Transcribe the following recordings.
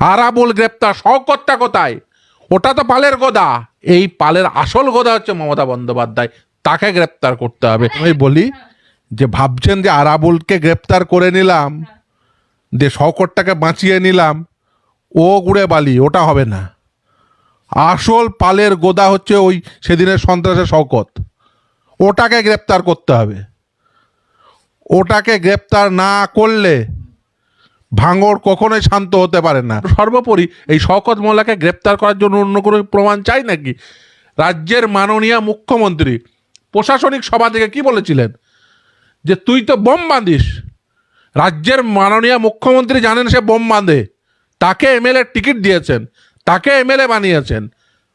আরাবুল গ্রেপ্তার, শওকতটা কোথায়? ওটা তো পালের গোদা। এই পালের আসল গোদা হচ্ছে মমতা বন্দ্যোপাধ্যায়। তাকে গ্রেপ্তার করতে হবে। আমি বলি যে ভাবছেন যে আরাবুলকে গ্রেপ্তার করে নিলাম, যে শওকতটাকে বাঁচিয়ে নিলাম, ও গুড়ে বালি, ওটা হবে না। আসল পালের গোদা হচ্ছে ওই সেদিনের সন্ত্রাসের শওকত। ওটাকে গ্রেপ্তার করতে হবে। ওটাকে গ্রেপ্তার না করলে ভাঙড় কখনোই শান্ত হতে পারে না। সর্বোপরি এই শওকত মোল্লাকে গ্রেপ্তার করার জন্য অন্য কোনো প্রমাণ চাই নাকি? রাজ্যের মাননীয় মুখ্যমন্ত্রী, প্রশাসনিক সভা থেকে কি বলেছিলেন? যে তুই তো বোম বাঁধিস। রাজ্যের মাননীয় মুখ্যমন্ত্রী জানেন সে বোম বাঁধে। তাকে এমএলএ টিকিট দিয়েছেন। তাকে এমএলএ বানিয়েছেন।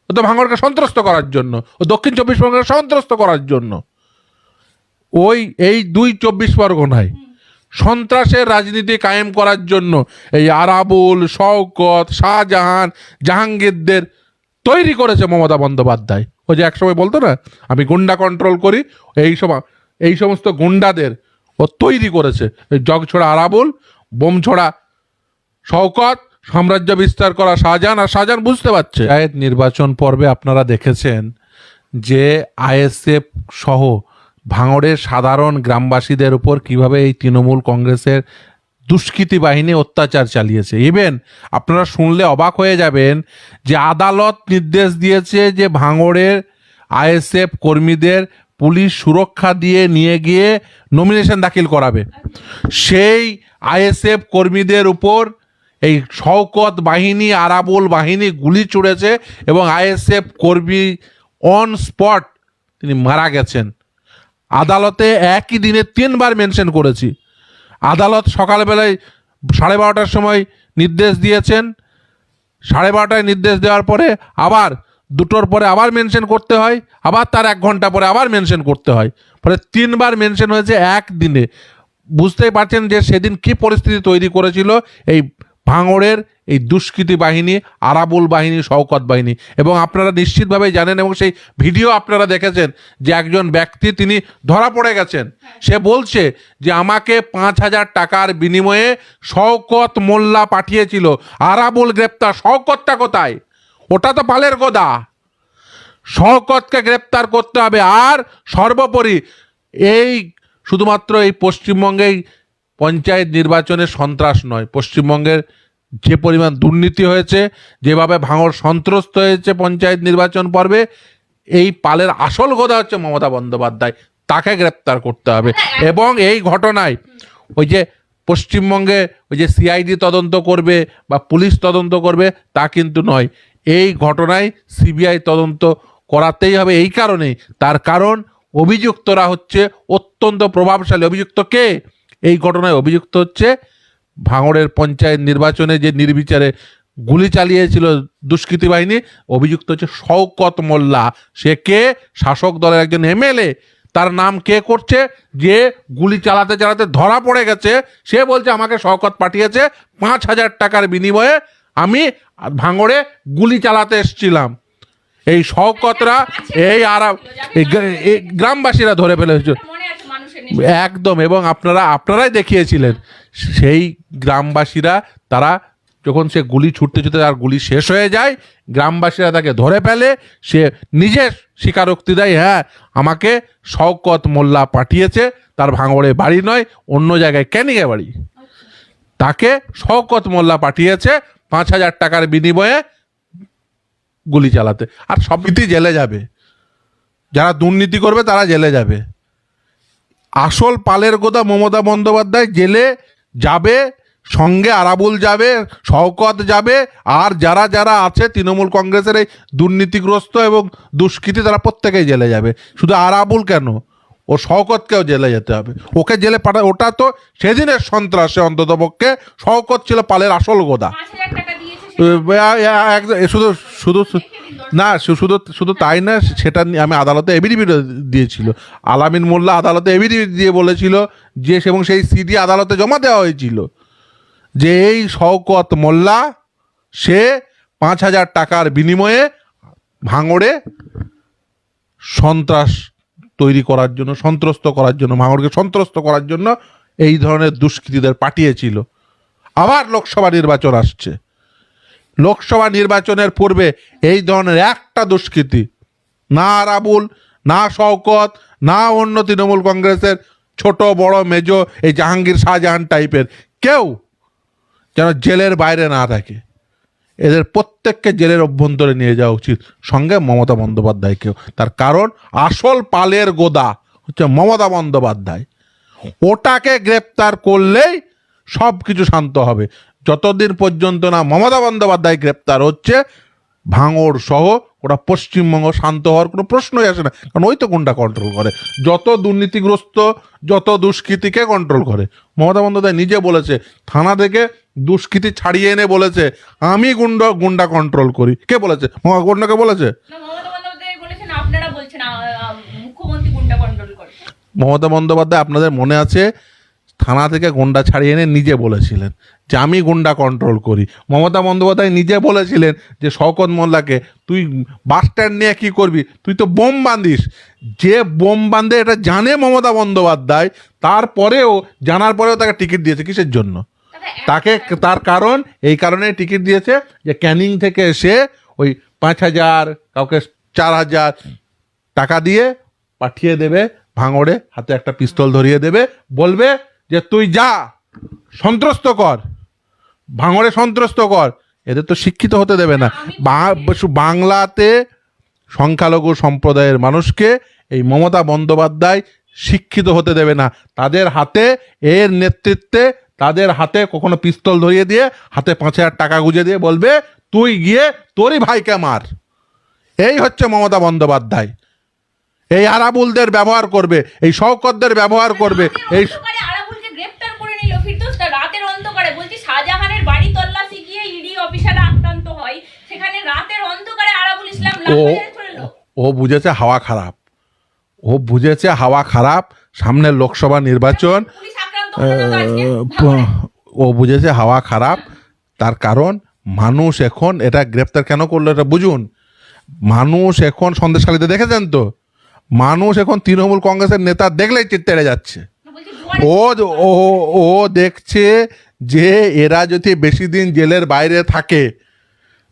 ও তো ভাঙড়কে সন্ত্রস্ত করার জন্য। ও দক্ষিণ চব্বিশ পরগনাকে সন্ত্রস্ত করার জন্য। ওই, এই দুই চব্বিশ পরগনায় সন্ত্রাসের রাজনীতি কায়েম করার জন্য এই আরাবুল, শওকত, শাহজাহান, জাহাঙ্গীরদের তৈরি করেছে মমতা বন্দ্যোপাধ্যায়। ও যে একসময় বলতো না, আমি গুন্ডা কন্ট্রোল করি, এই সময়, এই সমস্ত গুন্ডাদের ও তৈরি করেছে। জগ ছোড়া আরাবুল, বোম ছোড়া শওকত, সাম্রাজ্য বিস্তার করা শাহজাহান, আর শাহজাহান বুঝতে পারছে। নির্বাচন পর্বে আপনারা দেখেছেন যে আইএসএফ সহ ভাঙড়ের সাধারণ গ্রামবাসীদের উপর কীভাবে এই তৃণমূল কংগ্রেসের দুষ্কৃতী বাহিনী অত্যাচার চালিয়েছে। ইভেন আপনারা শুনলে অবাক হয়ে যাবেন যে আদালত নির্দেশ দিয়েছে যে ভাঙড়ের আইএসএফ কর্মীদের পুলিশ সুরক্ষা দিয়ে নিয়ে গিয়ে নমিনেশন দাখিল করাবে। সেই আইএসএফ কর্মীদের উপর এই শওকত বাহিনী, আরাবুল বাহিনী গুলি ছুড়েছে এবং আইএসএফ কর্মী অন স্পট তিনি মারা গেছেন। আদালতে একই দিনে তিনবার মেনশন করেছি। আদালত সকালবেলায় সাড়ে বারোটার সময় নির্দেশ দিয়েছেন। সাড়ে বারোটায় নির্দেশ দেওয়ার পরে আবার দুটোর পরে আবার মেনশন করতে হয়, আবার তার এক ঘণ্টা পরে আবার মেনশন করতে হয়। ফলে তিনবার মেনশন হয়েছে এক দিনে বুঝতেই পারছেন যে সেদিন কি পরিস্থিতি তৈরি করেছিল এই ভাঙড়ের এই দুষ্কৃতী বাহিনী, আরাবুল বাহিনী, শওকত বাহিনী। এবং আপনারা নিশ্চিতভাবে জানেন এবং সেই ভিডিও আপনারা দেখেছেন যে একজন ব্যক্তি তিনি ধরা পড়ে গেছেন। সে বলছে যে আমাকে পাঁচ হাজার টাকার বিনিময়ে শওকত মোল্লা পাঠিয়েছিল। আরাবুল গ্রেপ্তার, শওকতটা কোথায়? ওটা তো পালের গোদা। শওকতকে গ্রেপ্তার করতে হবে। আর সর্বোপরি এই শুধুমাত্র এই পশ্চিমবঙ্গেই পঞ্চায়েত নির্বাচনে সন্ত্রাস নয়। পশ্চিমবঙ্গের যে পরিমাণ দুর্নীতি হয়েছে, যেভাবে ভাঙড় সন্ত্রস্ত হয়েছে পঞ্চায়েত নির্বাচন পর্বে, এই পালের আসল গোদা হচ্ছে মমতা বন্দ্যোপাধ্যায়। তাকে গ্রেপ্তার করতে হবে। এবং এই ঘটনায় ওই যে পশ্চিমবঙ্গে ওই যে সিআইডি তদন্ত করবে বা পুলিশ তদন্ত করবে, তা কিন্তু নয়। এই ঘটনায় সিবিআই তদন্ত করাতেই হবে এই কারণেই। তার কারণ, অভিযুক্তরা হচ্ছে অত্যন্ত প্রভাবশালী। অভিযুক্ত কে? এই ঘটনায় অভিযুক্ত হচ্ছে ভাঙড়ের পঞ্চায়েত নির্বাচনে যে নির্বিচারে গুলি চালিয়েছিল দুষ্কৃতী বাহিনী, অভিযুক্ত হচ্ছে শওকত মোল্লা। সে কে? শাসক দলের একজন এমএলএ। তার নাম কে করছে? যে গুলি চালাতে চালাতে ধরা পড়ে গেছে। সে বলছে, আমাকে শওকত পাঠিয়েছে পাঁচ হাজার টাকার বিনিময়ে আমি ভাঙড়ে গুলি চালাতে এসেছিলাম। এই শওকতরা, এই আর এই এই গ্রামবাসীরা ধরে ফেলেছে। আছে মানুষের একদম, এবং আপনারা, আপনারাই দেখিয়েছিলেন। সেই গ্রামবাসীরা, তারা যখন সে গুলি ছুটতে ছুটতে তার গুলি শেষ হয়ে যায়, গ্রামবাসীরা তাকে ধরে ফেলে, সে নিজে স্বীকারোক্তি দেয় হ্যাঁ আমাকে শওকত মোল্লা পাঠিয়েছে, তার ভাঙড়ে বাড়ি নয়, অন্য জায়গায় ক্যানিকে বাড়ি? তাকে শওকত মোল্লা পাঠিয়েছে পাঁচ হাজার টাকার বিনিময়ে গুলি চালাতে। আর সবইতি জেলে যাবে। যারা দুর্নীতি করবে, তারা জেলে যাবে। আসল পালের গোদা মমতা বন্দ্যোপাধ্যায় জেলে যাবে, সঙ্গে আরাবুল যাবে, শওকত যাবে, আর যারা যারা আছে তৃণমূল কংগ্রেসের এই দুর্নীতিগ্রস্ত এবং দুষ্কৃতী তারা প্রত্যেকেই জেলে যাবে। শুধু আরাবুল কেন? ও শওকতকেও জেলে যেতে হবে। ওকে জেলে পাঠা ওটা তো সেদিনের সন্ত্রাসে অন্তত পক্ষে শওকত ছিল পালের আসল গোদা। শুধু শুধু, না শুধু শুধু তাই না, সেটা আমি আদালতে এবিডিবি দিয়েছিল। আলামিন মোল্লা আদালতে এবিডিবি দিয়ে বলেছিল যে, এবং সেই সিডি আদালতে জমা দেওয়া হয়েছিল যে, এই শওকত মোল্লা, সে পাঁচ হাজার টাকার বিনিময়ে ভাঙড়ে সন্ত্রাস তৈরি করার জন্য, সন্ত্রস্ত করার জন্য, ভাঙড়কে সন্ত্রস্ত করার জন্য এই ধরনের দুষ্কৃতীদের পাঠিয়েছিল। আবার লোকসভা নির্বাচন আসছে। লোকসভা নির্বাচনের পূর্বে এই ধরনের একটা দুষ্কৃতি। না আরাবুল না শওকত, না অন্য তৃণমূল কংগ্রেসের ছোট, বড়, মেজ, এই জাহাঙ্গীর শাহজাহান টাইপের কেউ যেন জেলের বাইরে না থাকে। এদের প্রত্যেককে জেলের অভ্যন্তরে নিয়ে যাওয়া উচিত। সঙ্গে মমতা বন্দ্যোপাধ্যায়কেও তার কারণ আসল পালের গোদা হচ্ছে মমতা বন্দ্যোপাধ্যায়। ওটাকে গ্রেপ্তার করলেই সব কিছু শান্ত হবে। যতদিন পর্যন্ত না মমতা বন্দ্যোপাধ্যায় গ্রেপ্তার হচ্ছে ভাঙড় সহ ওটা পশ্চিমবঙ্গ শান্ত হওয়ার কোনো প্রশ্নই আসে না। কারণ ওই তো গুন্ডা কন্ট্রোল করে। যত দুর্নীতিগ্রস্ত যত দুষ্কৃতিকে কন্ট্রোল করে। মমতা বন্দ্যোপাধ্যায় নিজে বলেছে থানা থেকে দুষ্কৃতি ছাড়িয়ে এনে বলেছে আমি গুন্ডা গুন্ডা কন্ট্রোল করি। কে বলেছে? গুন্ডাকে বলেছে? মমতা বন্দ্যোপাধ্যায় আপনাদের মনে আছে থানা থেকে গুন্ডা ছাড়িয়ে এনে নিজে বলেছিলেন যে আমি গুন্ডা কন্ট্রোল করি। মমতা বন্দ্যোপাধ্যায় নিজে বলেছিলেন যে শওকত মোল্লাকে তুই বাস স্ট্যান্ড নিয়ে কী করবি? তুই তো বোম বাঁধিস। যে বোম বাঁধে এটা জানে মমতা বন্দ্যোপাধ্যায় তারপরেও জানার পরেও তাকে টিকিট দিয়েছে কিসের জন্য? তাকে তার কারণ এই কারণে টিকিট দিয়েছে যে ক্যানিং থেকে এসে ওই পাঁচ হাজার কাউকে চার হাজার টাকা দিয়ে পাঠিয়ে দেবে ভাঙড়ে হাতে একটা পিস্তল ধরিয়ে দেবে বলবে যে তুই যা সন্ত্রস্ত কর। ভাঙড়ে সন্ত্রস্ত কর। এদের তো শিক্ষিত হতে দেবে না। বাংলাতে সংখ্যালঘু সম্প্রদায়ের মানুষকে এই মমতা বন্দ্যোপাধ্যায় শিক্ষিত হতে দেবে না। তাদের হাতে এর নেতৃত্বে তাদের হাতে কখনো পিস্তল ধরিয়ে দিয়ে হাতে পাঁচ হাজার টাকা গুঁজে দিয়ে বলবে তুই গিয়ে তোরই ভাইকে মার। এই হচ্ছে মমতা বন্দ্যোপাধ্যায়। এই আরাবুলদের ব্যবহার করবে এই শওকতদের ব্যবহার করবে এই ও ও বুঝেছে হাওয়া খারাপ। ও বুঝেছে হাওয়া খারাপ সামনের লোকসভা নির্বাচন। ও বুঝেছে হাওয়া খারাপ তার কারণ মানুষ এখন এটা গ্রেপ্তার কেন করল এটা বুঝুন। মানুষ এখন সন্দেশখালিতে দেখেছেন তো? মানুষ এখন তৃণমূল কংগ্রেসের নেতা দেখলেই চিত্তেড়ে যাচ্ছে। ও ও ও দেখছে যে এরা যদি বেশি দিন জেলের বাইরে থাকে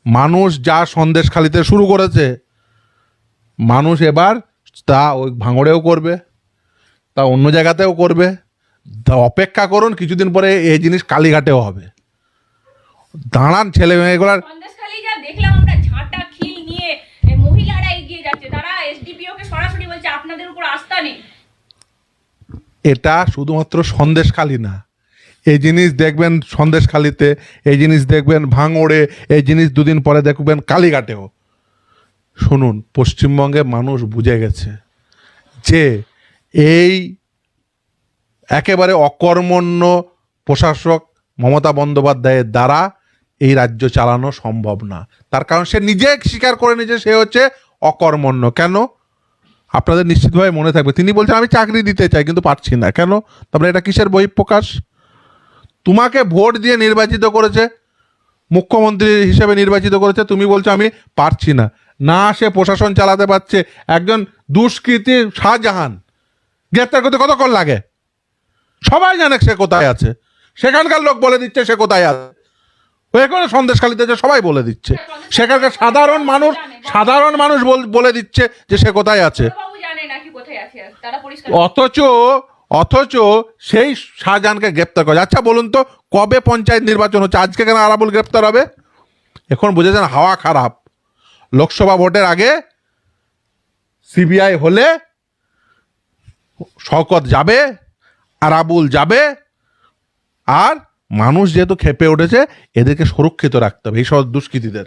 মানুষ যা সন্দেশখালিতে শুরু করেছে মানুষ এবার তা ওই ভাঙড়েও করবে তা অন্য জায়গাতেও করবে। তা অপেক্ষা করুন কিছুদিন পরে এই জিনিস কালীঘাটেও হবে। দাঁড়ান ছেলে মেয়েগুলার দেখলাম আমরা ঝাঁটা খিল নিয়ে মহিলারা এগিয়ে যাচ্ছে। তারা এসডিপিও কে সরাসরি বলছে আপনাদের উপর আস্থা নেই। এটা শুধুমাত্র সন্দেশখালি না। এই জিনিস দেখবেন সন্দেশখালিতে, এই জিনিস দেখবেন ভাঙড়ে, এই জিনিস দুদিন পরে দেখবেন কালীঘাটেও। শুনুন, পশ্চিমবঙ্গে মানুষ বুঝে গেছে যে এই একেবারে অকর্মণ্য প্রশাসক মমতা বন্দ্যোপাধ্যায়ের দ্বারা এই রাজ্য চালানো সম্ভব না। তার কারণ সে নিজে স্বীকার করে নিয়েছে, সে হচ্ছে অকর্মণ্য। কেন? আপনাদের নিশ্চিতভাবে মনে থাকবে। তিনি বলছেন, আমি চাকরি দিতে চাই, কিন্তু পারছি না। কেন? তারপরে এটা কিসের বহিঃপ্রকাশ? তোমাকে ভোট দিয়ে নির্বাচিত করেছে মুখ্যমন্ত্রী হিসেবে নির্বাচিত করেছে তুমি বলছো আমি পারছি না। না সে প্রশাসন চালাতে পারছে একজন দুষ্কৃতী শাহজাহান। গ্রেপ্তার করতে কতক্ষণ লাগে? সবাই জানে সে কোথায় আছে। সেখানকার লোক বলে দিচ্ছে সে কোথায় আছে। এখানে সন্দেশখালিতে যে সবাই বলে দিচ্ছে। সেখানকার সাধারণ মানুষ সাধারণ মানুষ বল- দিচ্ছে যে সে কোথায় আছে। অথচ অথচ সেই শাহজাহানকে গ্রেপ্তার করে। আচ্ছা বলুন তো, কবে পঞ্চায়েত নির্বাচন হচ্ছে? আজকে কেন আরাবুল গ্রেপ্তার হবে? এখন বুঝেছেন, হাওয়া খারাপ। লোকসভা ভোটের আগে সিবিআই হলে শওকত যাবে, আরাবুল যাবে, আর মানুষ যেহেতু খেপে উঠেছে, এদেরকে সুরক্ষিত রাখতে হবে এইসব দুষ্কৃতীদের।